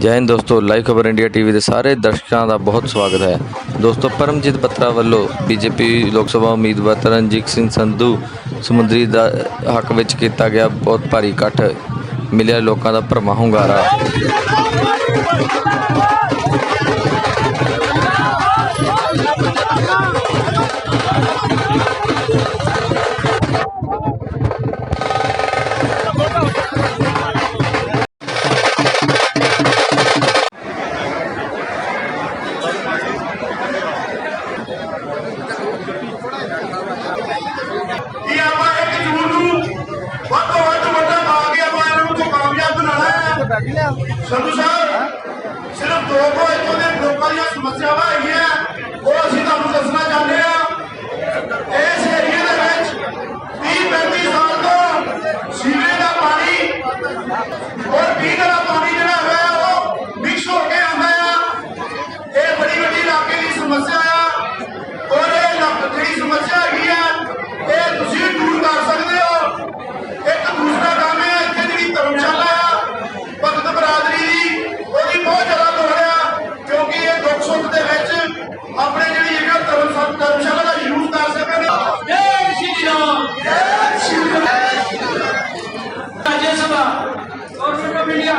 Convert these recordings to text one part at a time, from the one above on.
ਜੈ ਹਿੰਦ ਦੋਸਤੋ, ਲਾਈਵ ਖਬਰ ਇੰਡੀਆ ਟੀਵੀ ਦੇ ਸਾਰੇ ਦਰਸ਼ਕਾਂ ਦਾ ਬਹੁਤ ਸਵਾਗਤ ਹੈ। ਦੋਸਤੋ, ਪਰਮਜੀਤ ਬੱਤਰਾ ਵੱਲੋਂ ਬੀਜੇਪੀ ਲੋਕ ਸਭਾ ਉਮੀਦਵਾਰ ਤਰਨਜੀਤ ਸਿੰਘ ਸੰਧੂ ਸਮੁੰਦਰੀ ਦਾ ਹੱਕ ਵਿੱਚ ਕੀਤਾ ਗਿਆ ਬਹੁਤ ਭਾਰੀ ਇਕੱਠ। ਮਿਲਿਆ ਲੋਕਾਂ ਦਾ ਭਰਮਾ ਹੁੰਗਾਰਾ। ਸੰਧੂ ਸਾਹਿਬ ਸਿਰਫ ਦੋ ਕੋ ਇੱਥੋਂ ਦੇ ਲੋਕਾਂ ਦੀਆਂ ਸਮੱਸਿਆਵਾਂ ਹੈਗੀਆਂ ਉਹ ਅਸੀਂ ਤੁਹਾਨੂੰ ਦੱਸਣਾ ਚਾਹੁੰਦੇ ਹਾਂ। ਇਸ ਏਰੀਏ ਦੇ ਵਿੱਚ 30 35 ਸਾਲ ਤੋਂ ਸੀਵਰੇਜ ਦਾ ਪਾਣੀ ਔਰ ਪੀਣ ਵਾਲਾ ਪਾਣੀ ਜਿਹੜਾ ਹੈ ਉਹ ਮਿਕਸ ਹੋ ਕੇ ਆਉਂਦਾ ਆ। ਇਹ ਬੜੀ ਵੱਡੀ ਇਲਾਕੇ ਦੀ ਸਮੱਸਿਆ ਆ ਔਰ ਇਹ ਇਲਾਕ- ਜਿਹੜੀ ਸਮੱਸਿਆ ਹੈਗੀ ਆ ਇਹ ਤੁਸੀਂ ਦੂਰ ਕਰ ਸਕਦੇ ਹੋ ਇੱਕ ਦੂਸਰਾ ਕੰਮ ਹੈ ਇੱਥੇ ਜਿਹੜੀ ਧਰਮਸ਼ਾਲਾ ਆ ਭਗਤ ਬਰਾਦਰੀ ਦੀ ਉਹਦੀ ਬਹੁਤ ਜ਼ਿਆਦਾ ਲੋੜ ਆ ਕਿਉਂਕਿ ਇਹ ਦੁੱਖ ਸੁੱਖ ਦੇ ਵਿੱਚ ਆਪਣੇ ਜਿਹੜੀ ਹੈਗਾ ਧਰਮ ਧਰਮਸ਼ਾਲਾ ਦਾ ਯੂਜ਼ ਕਰ ਸਕਣ ਜੈ ਸ਼੍ਰੀ ਰਾਮ ਜੈ Shri Ram Raj Sabha government of India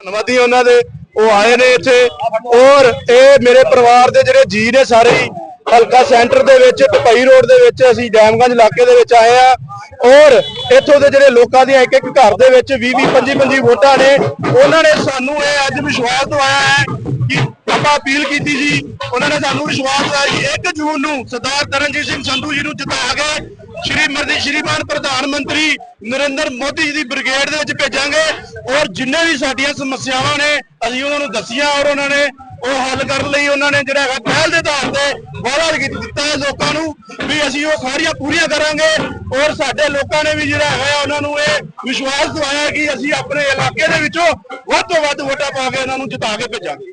ਧੰਨਵਾਦੀ ਉਹਨਾਂ ਦੇ ਉਹ ਆਏ ਨੇ ਇੱਥੇ। ਔਰ ਇਹ ਮੇਰੇ ਪਰਿਵਾਰ ਦੇ ਜਿਹੜੇ ਜੀ ਨੇ ਸਾਰੇ ਹੀ, ਹਲਕਾ ਸੈਂਟਰ ਦੇ ਵਿੱਚ ਟਪਈ ਰੋਡ ਦੇ ਵਿੱਚ ਅਸੀਂ ਡੈਮਗੰਜ ਇਲਾਕੇ ਦੇ ਵਿੱਚ ਆਏ ਆ। ਔਰ ਇੱਥੋਂ ਦੇ ਜਿਹੜੇ ਲੋਕਾਂ ਦੀਆਂ ਇੱਕ ਇੱਕ ਘਰ ਦੇ ਵਿੱਚ 20 20 25 25 ਵੋਟਾਂ ਨੇ, ਉਹਨਾਂ ਨੇ ਸਾਨੂੰ ਇਹ ਅੱਜ ਵਿਸ਼ਵਾਸ ਦਵਾਇਆ ਹੈ ਕਿ ਆਪਾਂ ਅਪੀਲ ਕੀਤੀ ਸੀ ਉਹਨਾਂ ਨੇ ਸਾਨੂੰ ਵਿਸ਼ਵਾਸ ਦਵਾਇਆ ਕਿ 1 ਜੂਨ ਨੂੰ ਸਰਦਾਰ ਤਰਨਜੀਤ ਸਿੰਘ ਸੰਧੂ ਜੀ ਨੂੰ ਜਿਤਾ ਕੇ ਸ਼੍ਰੀ ਮਰਦੀ ਸ਼੍ਰੀਮਾਨ ਪ੍ਰਧਾਨ ਮੰਤਰੀ ਨਰਿੰਦਰ ਮੋਦੀ ਜੀ ਦੀ ਬ੍ਰਿਗੇਡ ਦੇ ਵਿੱਚ ਭੇਜਾਂਗੇ। ਔਰ ਜਿੰਨੇ ਵੀ ਸਾਡੀਆਂ ਸਮੱਸਿਆਵਾਂ ਨੇ, ਅਸੀਂ ਉਹਨਾਂ ਨੂੰ ਦੱਸੀਆਂ ਔਰ ਉਹਨਾਂ ਨੇ ਉਹ ਹੱਲ ਕਰਨ ਲਈ ਉਹਨਾਂ ਨੇ ਜਿਹੜਾ ਹੈਗਾ ਪਹਿਲ ਦੇ ਆਧਾਰ ਤੇ ਵਾਅਦਾ ਦਿੱਤਾ ਹੈ ਲੋਕਾਂ ਨੂੰ ਵੀ ਅਸੀਂ ਉਹ ਸਾਰੀਆਂ ਪੂਰੀਆਂ ਕਰਾਂਗੇ। ਔਰ ਸਾਡੇ ਲੋਕਾਂ ਨੇ ਵੀ ਜਿਹੜਾ ਹੈ ਉਹਨਾਂ ਨੂੰ ਇਹ ਵਿਸ਼ਵਾਸ ਦਿਵਾਇਆ ਕਿ ਅਸੀਂ ਆਪਣੇ ਇਲਾਕੇ ਦੇ ਵਿੱਚੋਂ ਵੱਧ ਤੋਂ ਵੱਧ ਵੋਟਾਂ ਪਾ ਕੇ ਉਹਨਾਂ ਨੂੰ ਜਿਤਾ ਕੇ ਭੇਜਾਂਗੇ।